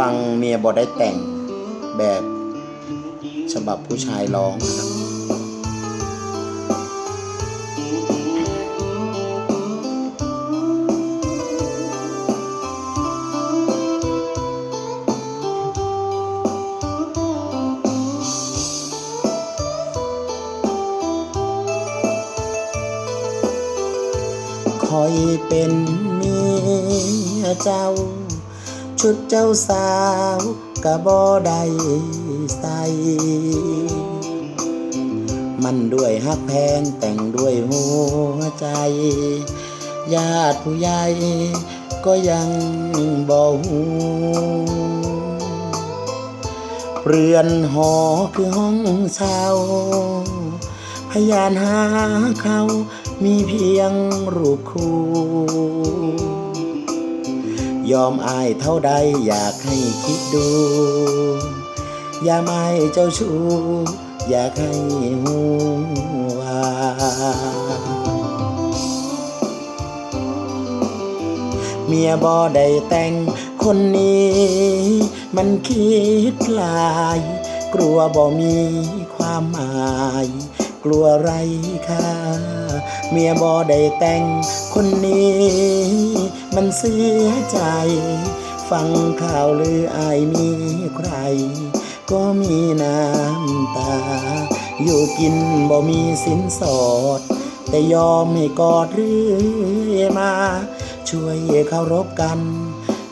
ฟังเมียบอได้แต่งแบบฉบับผู้ชายร้องนะครับคอยเป็นเมียเจ้า ชุดเจ้าสาวกะบ่ได้ใส่มันด้วยฮักแพงแต่งด้วยหัวใจ ญาติผู้ใหญ่ก็ยังบ่หูเรือนหอคือห้องเช่าพยานหาเขามีเพียงรูปคู่ ยอมอายเท่าใดอยากให้คิดดู อย่าไม่เจ้าชู้อยากให้หูว่าเมียบ่ได้แต่งคนนี้ มันคิดลาย กลัวบ่มีความหมาย กลัวไรค่าเมียบ่ได้แต่งคนนี้ มันเสียใจ ฟังข่าวลืออายมีใคร ก็มีน้ำตา อยู่กินบ่มีสินสอด แต่ยอมให้กอดเรื่อยมา ช่วยเคารพกัน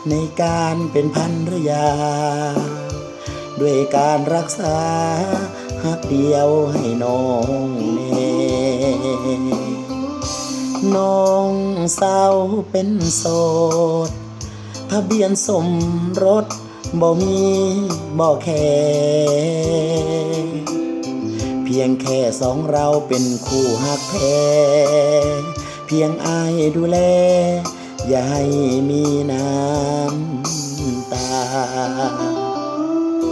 ในการเป็นพันรยา ด้วยการรักษาหักเดียวให้น้องเนน้อง สาวเป็นโสด ทะเบียนสมรสบ่มีบ่แค่เพียงแค่สองเราเป็นคู่หักแท้เพียงอายดูแล อย่าให้มีนา